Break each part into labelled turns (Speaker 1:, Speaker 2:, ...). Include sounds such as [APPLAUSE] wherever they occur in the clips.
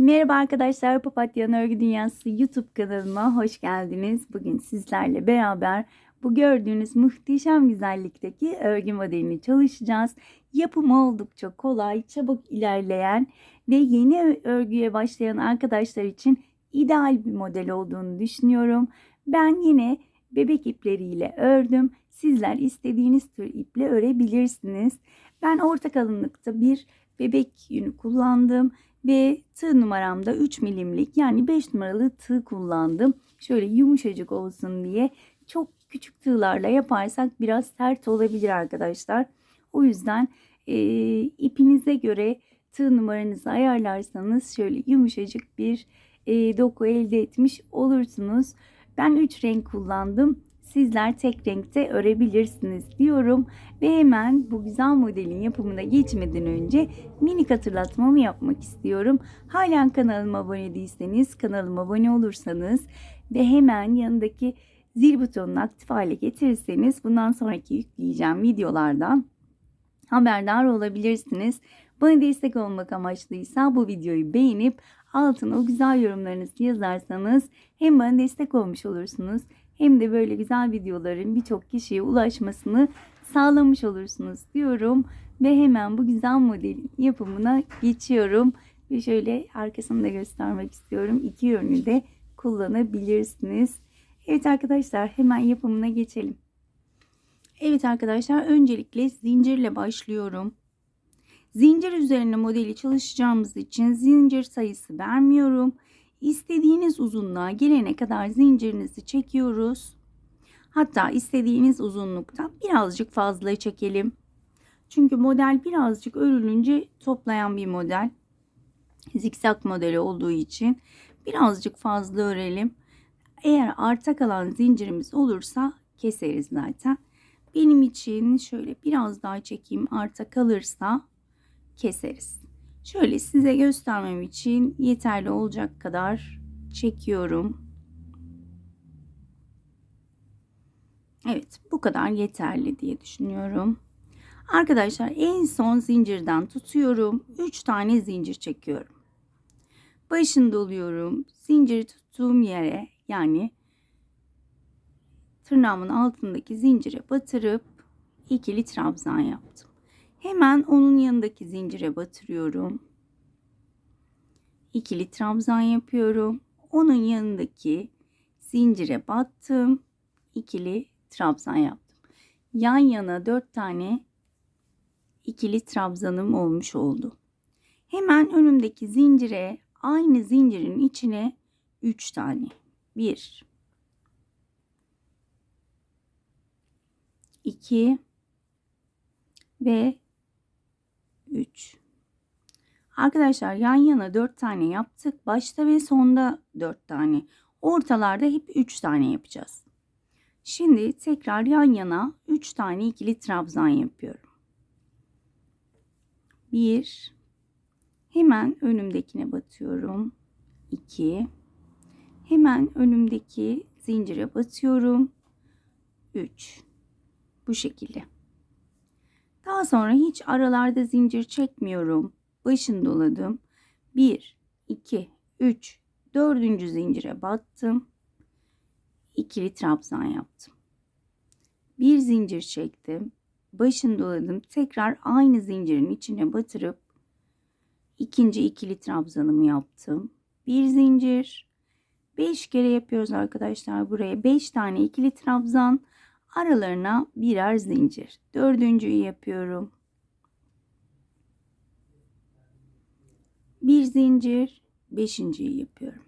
Speaker 1: Merhaba arkadaşlar, Papatya'nın Örgü Dünyası YouTube kanalıma hoş geldiniz. Bugün sizlerle beraber bu gördüğünüz muhteşem güzellikteki örgü modelini çalışacağız. Yapımı oldukça kolay, çabuk ilerleyen ve yeni örgüye başlayan arkadaşlar için ideal bir model olduğunu düşünüyorum. Ben yine bebek ipleriyle ördüm. Sizler istediğiniz tür iple örebilirsiniz. Ben orta kalınlıkta bir bebek yünü kullandım ve tığ numaramda 3 milimlik yani 5 numaralı tığ kullandım. Şöyle yumuşacık olsun diye çok küçük tığlarla yaparsak biraz sert olabilir arkadaşlar. O yüzden e, ipinize göre tığ numaranızı ayarlarsanız şöyle yumuşacık bir e, doku elde etmiş olursunuz. Ben 3 renk kullandım. Sizler tek renkte örebilirsiniz diyorum. Ve hemen bu güzel modelin yapımına geçmeden önce minik hatırlatmamı yapmak istiyorum. Halen kanalıma abone değilseniz kanalıma abone olursanız ve hemen yanındaki zil butonunu aktif hale getirirseniz bundan sonraki yükleyeceğim videolardan haberdar olabilirsiniz. Bana destek olmak amaçlıysa bu videoyu beğenip altına o güzel yorumlarınızı yazarsanız hem bana destek olmuş olursunuz hem de böyle güzel videoların birçok kişiye ulaşmasını sağlamış olursunuz diyorum ve hemen bu güzel modelin yapımına geçiyorum ve şöyle arkasını da göstermek istiyorum. İki yönlü de kullanabilirsiniz. Evet arkadaşlar hemen yapımına geçelim. Evet arkadaşlar öncelikle zincirle başlıyorum. Zincir üzerine modeli çalışacağımız için zincir sayısı vermiyorum. İstediğiniz uzunluğa gelene kadar zincirinizi çekiyoruz. Hatta istediğiniz uzunlukta birazcık fazla çekelim. Çünkü model birazcık örülünce toplayan bir model. Zikzak modeli olduğu için birazcık fazla örelim. Eğer arta kalan zincirimiz olursa keseriz zaten. Benim için şöyle biraz daha çekeyim arta kalırsa keseriz. Şöyle size göstermem için yeterli olacak kadar çekiyorum. Evet bu kadar yeterli diye düşünüyorum. Arkadaşlar en son zincirden tutuyorum. 3 tane zincir çekiyorum. Başını doluyorum. Zinciri tuttuğum yere yani tırnağımın altındaki zincire batırıp ikili trabzan yaptım. Hemen onun yanındaki zincire batırıyorum. İkili trabzan yapıyorum. Onun yanındaki zincire battım. İkili trabzan yaptım. Yan yana 4 tane ikili trabzanım olmuş oldu. Hemen önümdeki zincire aynı zincirin içine 3 tane. 1 2 ve 3 Arkadaşlar yan yana 4 tane yaptık. Başta ve sonda 4 tane. Ortalarda hep 3 tane yapacağız. Şimdi tekrar yan yana 3 tane ikili trabzan yapıyorum. 1 Hemen önümdekine batıyorum. 2 Hemen önümdeki zincire batıyorum. 3 Bu şekilde. Daha sonra hiç aralarda zincir çekmiyorum. Başını doladım. 1, 2, 3, 4. zincire battım. İkili trabzan yaptım. Bir zincir çektim. Başını doladım. Tekrar aynı zincirin içine batırıp ikinci ikili trabzanımı yaptım. Bir zincir. 5 kere yapıyoruz arkadaşlar buraya. 5 tane ikili trabzan aralarına birer zincir. Dördüncüyü yapıyorum. Bir zincir, beşinciyi yapıyorum.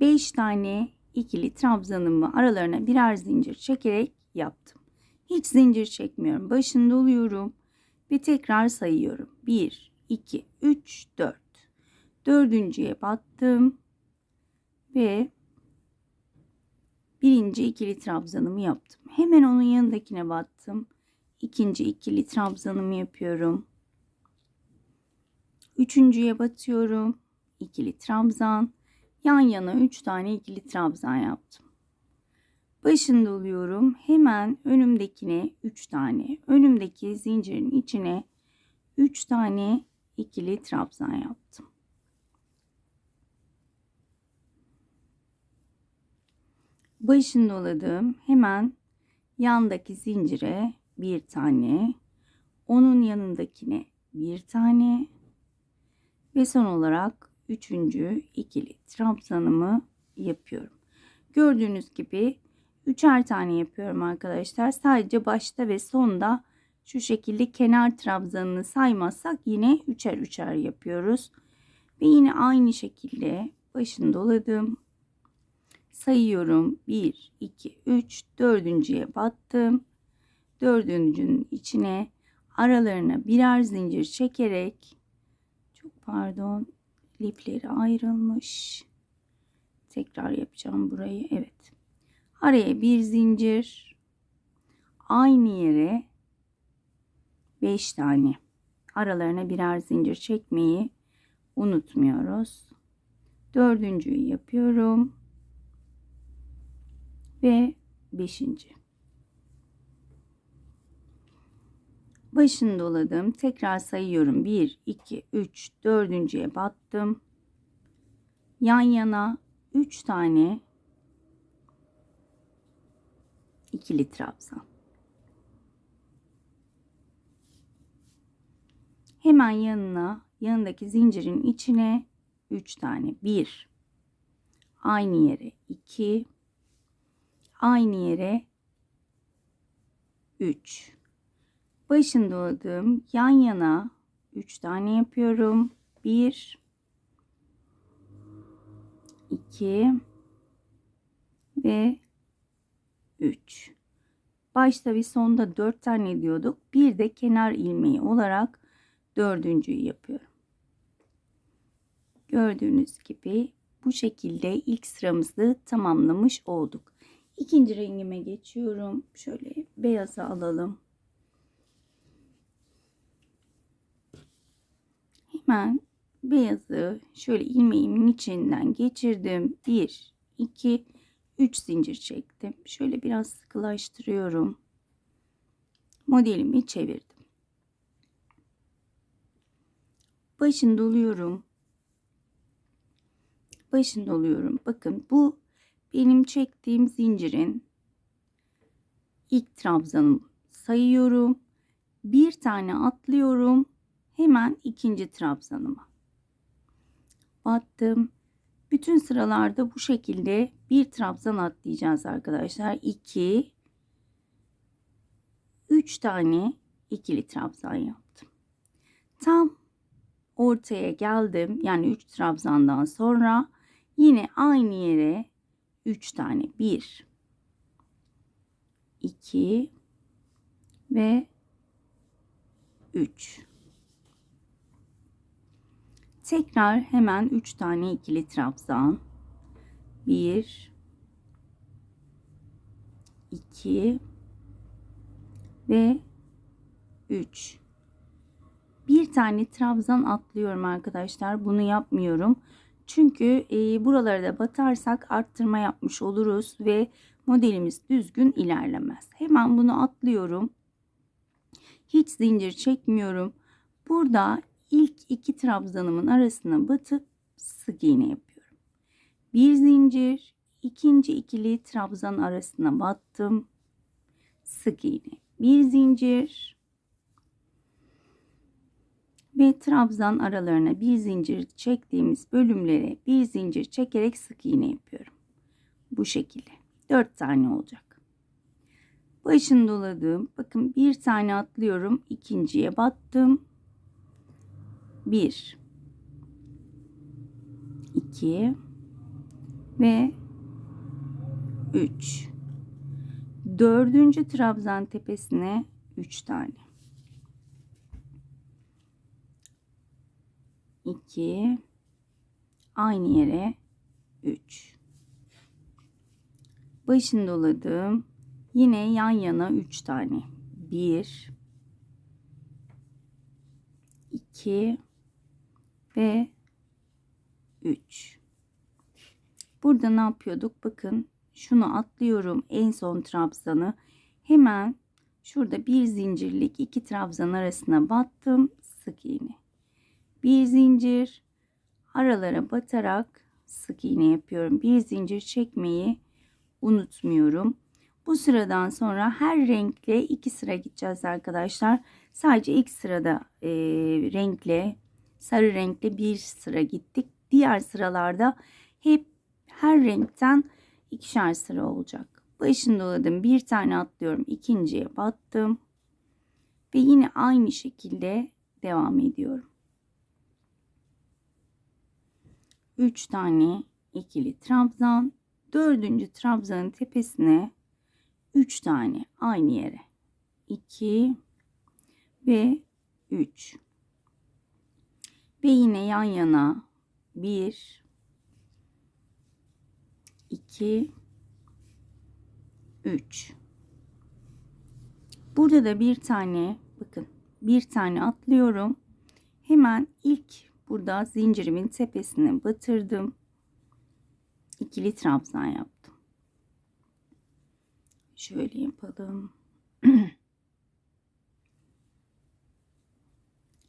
Speaker 1: Beş tane ikili trabzanımı aralarına birer zincir çekerek yaptım. Hiç zincir çekmiyorum. Başını doluyorum ve tekrar sayıyorum. 1, 2, 3, 4. Dördüncüye battım ve birinci ikili trabzanımı yaptım. Hemen onun yanındakine battım. İkinci ikili trabzanımı yapıyorum. Üçüncüye batıyorum. İkili trabzan. Yan yana üç tane ikili trabzan yaptım. Başını doluyorum. Hemen önümdekine üç tane. Önümdeki zincirin içine üç tane ikili trabzan yaptım. Başını doladım. Hemen yandaki zincire bir tane, onun yanındakine bir tane ve son olarak üçüncü ikili trabzanımı yapıyorum. Gördüğünüz gibi üçer tane yapıyorum arkadaşlar. Sadece başta ve sonda şu şekilde kenar trabzanını saymazsak yine üçer üçer yapıyoruz. Ve yine aynı şekilde başını doladım. Sayıyorum. 1, 2, 3, dördüncüye battım. Dördüncünün içine aralarına birer zincir çekerek çok pardon lifleri ayrılmış. Tekrar yapacağım burayı. Evet. Araya bir zincir. Aynı yere 5 tane. Aralarına birer zincir çekmeyi unutmuyoruz. Dördüncüyü yapıyorum. Ve beşinci. Başını doladım. Tekrar sayıyorum. 1, 2, 3, dördüncüye battım. Yan yana 3 tane ikili trabzan. Hemen yanına, yanındaki zincirin içine 3 tane. 1 aynı yere 2 aynı yere 3 başını doladım yan yana 3 tane yapıyorum. 1 2 ve 3 başta ve sonda 4 tane diyorduk. Bir de kenar ilmeği olarak dördüncüyü yapıyorum. Gördüğünüz gibi bu şekilde ilk sıramızı tamamlamış olduk. İkinci rengime geçiyorum. Şöyle beyazı alalım. Hemen beyazı şöyle ilmeğimin içinden geçirdim. 1, 2, 3 zincir çektim. Şöyle biraz sıkılaştırıyorum. Modelimi çevirdim. Başını doluyorum başında oluyorum. Bakın bu benim çektiğim zincirin ilk trabzanım sayıyorum. Bir tane atlıyorum. Hemen ikinci trabzanıma. Battım. Bütün sıralarda bu şekilde bir trabzan atlayacağız arkadaşlar. 2 3 tane ikili trabzan yaptım. Tam ortaya geldim. Yani 3 trabzandan sonra Yine aynı yere 3 tane. 1 2 ve 3 tekrar hemen 3 tane ikili trabzan. 1 2 ve 3 bir tane trabzan atlıyorum arkadaşlar. Bunu yapmıyorum çünkü e, buralara da batarsak arttırma yapmış oluruz ve modelimiz düzgün ilerlemez. Hemen bunu atlıyorum. Hiç zincir çekmiyorum. Burada ilk iki trabzanımın arasına batıp sık iğne yapıyorum. Bir zincir, ikinci ikili trabzan arasına battım. Sık iğne. Bir zincir, ve trabzan aralarına bir zincir çektiğimiz bölümlere bir zincir çekerek sık iğne yapıyorum. Bu şekilde. 4 tane olacak. Başını doladım. Bakın bir tane atlıyorum. ikinciye battım. 1 2 ve 3 dördüncü trabzan tepesine 3 tane 2 aynı yere 3 başını doladım yine yan yana 3 tane. 1 2 ve 3 burada ne yapıyorduk? Bakın şunu atlıyorum en son trabzanı. Hemen şurada bir zincirlik iki trabzan arasına battım. Sık iğne bir zincir aralara batarak sık iğne yapıyorum. Bir zincir çekmeyi unutmuyorum. Bu sıradan sonra her renkle iki sıra gideceğiz arkadaşlar. Sadece ilk sırada e, renkle sarı renkle bir sıra gittik. Diğer sıralarda hep her renkten ikişer sıra olacak. Başını doladım. Bir tane atlıyorum. ikinciye battım. Ve yine aynı şekilde devam ediyorum. 3 tane ikili trabzan. Dördüncü trabzanın tepesine 3 tane aynı yere. 2 ve 3. Ve yine yan yana 1 2 3 Burada da bir tane bakın bir tane atlıyorum. Hemen ilk burada zincirimin tepesine batırdım. İkili trabzan yaptım. Şöyle yapalım. [CLEARS THROAT]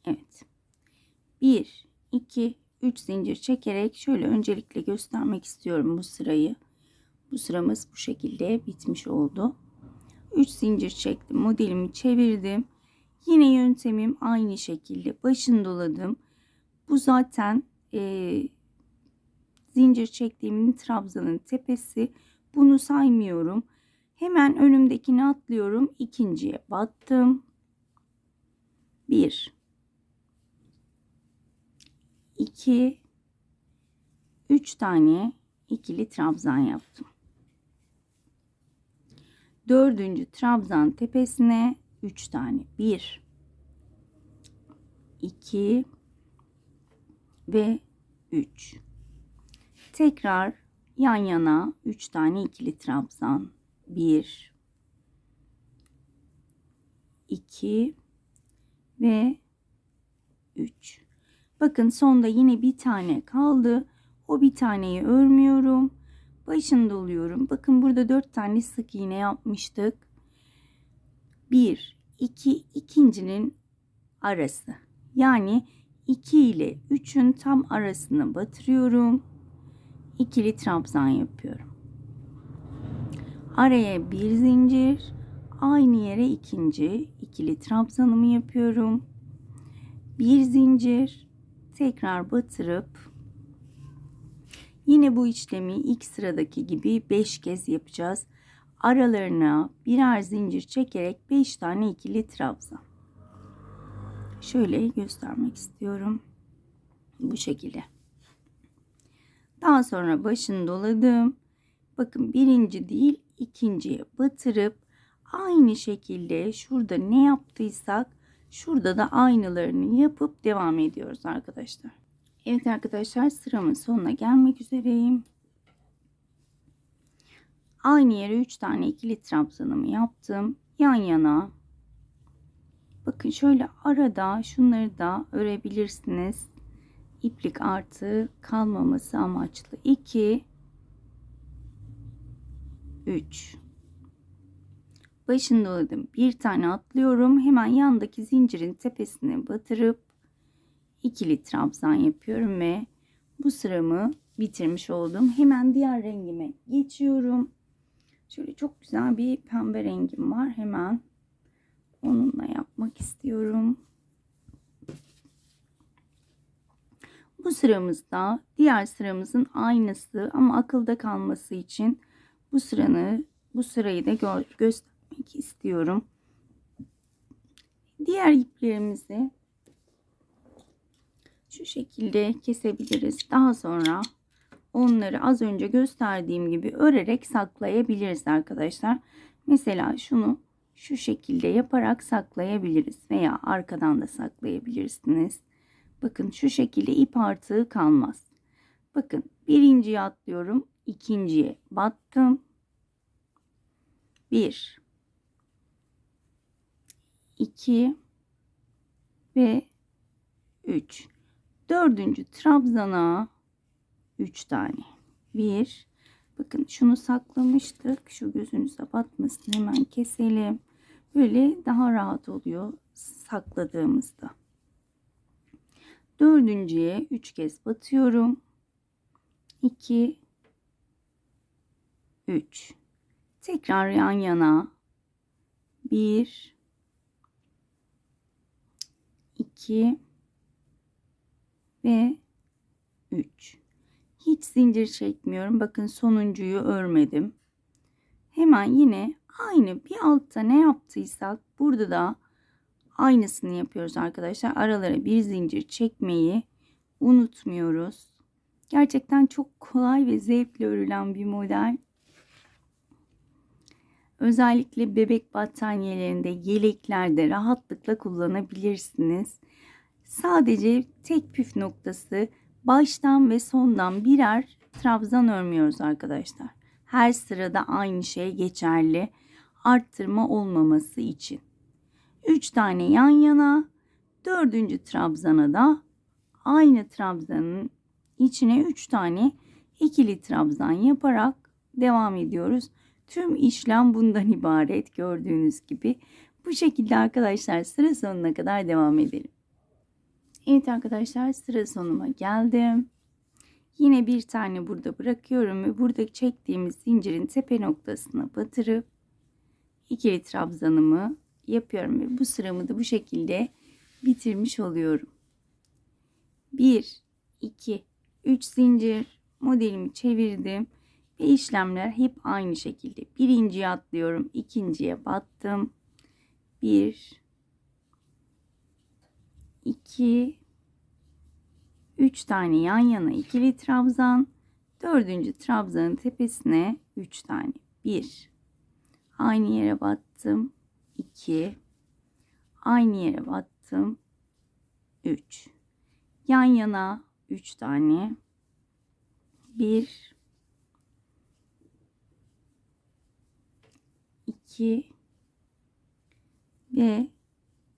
Speaker 1: evet. 1 2 3 zincir çekerek şöyle öncelikle göstermek istiyorum bu sırayı. Bu sıramız bu şekilde bitmiş oldu. 3 zincir çektim. Modelimi çevirdim. Yine yöntemim aynı şekilde. Başını doladım. Bu zaten e, zincir çektiğimin trabzanın tepesi. Bunu saymıyorum. Hemen önümdekini atlıyorum. İkinciye battım. 1 2 3 tane ikili trabzan yaptım. Dördüncü trabzan tepesine 3 tane 1 2 ve 3 tekrar yan yana 3 tane ikili trabzan. 1 2 ve 3 bakın sonda yine bir tane kaldı. O bir taneyi örmüyorum. Başını doluyorum bakın burada 4 tane sık iğne yapmıştık. 1 2 ikincinin arası. Yani 2 ile 3'ün tam arasını batırıyorum. İkili trabzan yapıyorum. Araya bir zincir aynı yere ikinci ikili trabzanımı yapıyorum. Bir zincir tekrar batırıp yine bu işlemi ilk sıradaki gibi 5 kez yapacağız. Aralarına birer zincir çekerek 5 tane ikili trabzan şöyle göstermek istiyorum bu şekilde daha sonra başını doladım bakın birinci değil ikinciye batırıp aynı şekilde şurada ne yaptıysak şurada da aynılarını yapıp devam ediyoruz arkadaşlar. Evet arkadaşlar sıramın sonuna gelmek üzereyim. Aynı yere 3 tane ikili trabzanımı yaptım. Yan yana. Bakın şöyle arada şunları da örebilirsiniz. İplik artı kalmaması amaçlı. 2 3 başını doladım. Bir tane atlıyorum. Hemen yandaki zincirin tepesine batırıp ikili trabzan yapıyorum ve bu sıramı bitirmiş oldum. Hemen diğer rengime geçiyorum. Şöyle çok güzel bir pembe rengim var. Hemen onunla yapmak istiyorum. Bu sıramızda diğer sıramızın aynısı ama akılda kalması için bu sıranı bu sırayı da gö göstermek istiyorum. Diğer iplerimizi şu şekilde kesebiliriz. Daha sonra onları az önce gösterdiğim gibi örerek saklayabiliriz arkadaşlar. Mesela şunu şu şekilde yaparak saklayabiliriz veya arkadan da saklayabilirsiniz. Bakın şu şekilde ip artığı kalmaz. Bakın birinciye atlıyorum. ikinciye battım. 1 2 ve 3 dördüncü trabzana 3 tane 1 bakın şunu saklamıştık şu gözünüze batmasın hemen keselim böyle daha rahat oluyor sakladığımızda dördüncüye 3 kez batıyorum 2 3 Tekrar yan yana. 1 2 ve 3. Hiç zincir çekmiyorum. Bakın sonuncuyu örmedim. Hemen yine aynı bir altta ne yaptıysak burada da aynısını yapıyoruz arkadaşlar. Aralara bir zincir çekmeyi unutmuyoruz. Gerçekten çok kolay ve zevkle örülen bir model. Özellikle bebek battaniyelerinde, yeleklerde rahatlıkla kullanabilirsiniz. Sadece tek püf noktası baştan ve sondan birer trabzan örmüyoruz arkadaşlar. Her sırada aynı şey geçerli. Arttırma olmaması için. 3 tane yan yana, dördüncü trabzana da aynı trabzanın içine 3 tane ikili trabzan yaparak devam ediyoruz. Tüm işlem bundan ibaret gördüğünüz gibi. Bu şekilde arkadaşlar sıra sonuna kadar devam edelim. Evet arkadaşlar sıra sonuma geldim. Yine bir tane burada bırakıyorum ve burada çektiğimiz zincirin tepe noktasına batırıp ikili trabzanımı yapıyorum ve bu sıramı da bu şekilde bitirmiş oluyorum. 1 2 3 zincir modelimi çevirdim ve işlemler hep aynı şekilde. Birinciye atlıyorum, ikinciye battım. 1 2 3 tane yan yana ikili trabzan, dördüncü trabzanın tepesine 3 tane. 1 aynı yere battım. 2 aynı yere battım. 3 yan yana 3 tane. 1 2 ve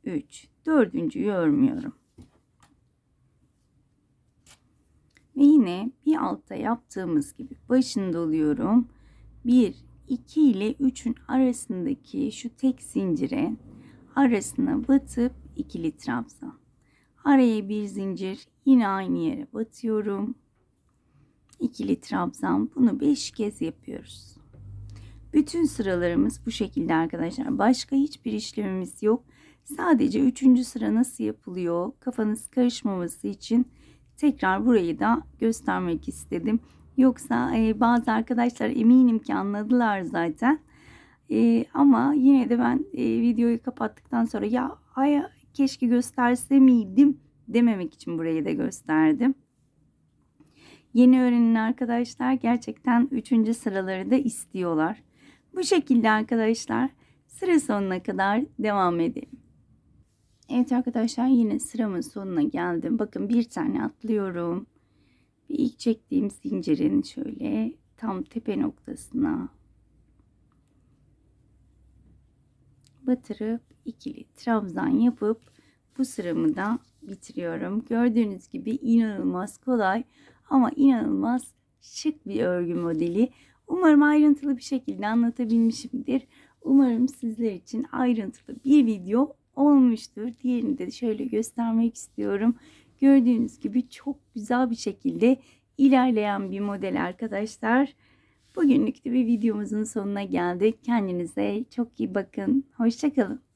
Speaker 1: 3. Dördüncüyü örmüyorum. Ve yine bir altta yaptığımız gibi başını doluyorum. 1, 2 ile 3'ün arasındaki şu tek zincire arasına batıp ikili trabzan. Araya bir zincir yine aynı yere batıyorum. İkili trabzan bunu 5 kez yapıyoruz. Bütün sıralarımız bu şekilde arkadaşlar. Başka hiçbir işlemimiz yok. Sadece üçüncü sıra nasıl yapılıyor kafanız karışmaması için tekrar burayı da göstermek istedim. Yoksa e, bazı arkadaşlar eminim ki anladılar zaten. E, ama yine de ben e, videoyu kapattıktan sonra ya ay keşke gösterse miydim dememek için burayı da gösterdim. Yeni öğrenen arkadaşlar gerçekten 3. sıraları da istiyorlar. Bu şekilde arkadaşlar sıra sonuna kadar devam edelim. Evet arkadaşlar yine sıramın sonuna geldim. Bakın bir tane atlıyorum. Bir ilk çektiğim zincirin şöyle tam tepe noktasına batırıp ikili trabzan yapıp bu sıramı da bitiriyorum. Gördüğünüz gibi inanılmaz kolay ama inanılmaz şık bir örgü modeli. Umarım ayrıntılı bir şekilde anlatabilmişimdir. Umarım sizler için ayrıntılı bir video olmuştur. Diğerini de şöyle göstermek istiyorum. Gördüğünüz gibi çok güzel bir şekilde ilerleyen bir model arkadaşlar. Bugünlük de bir videomuzun sonuna geldik. Kendinize çok iyi bakın. Hoşçakalın.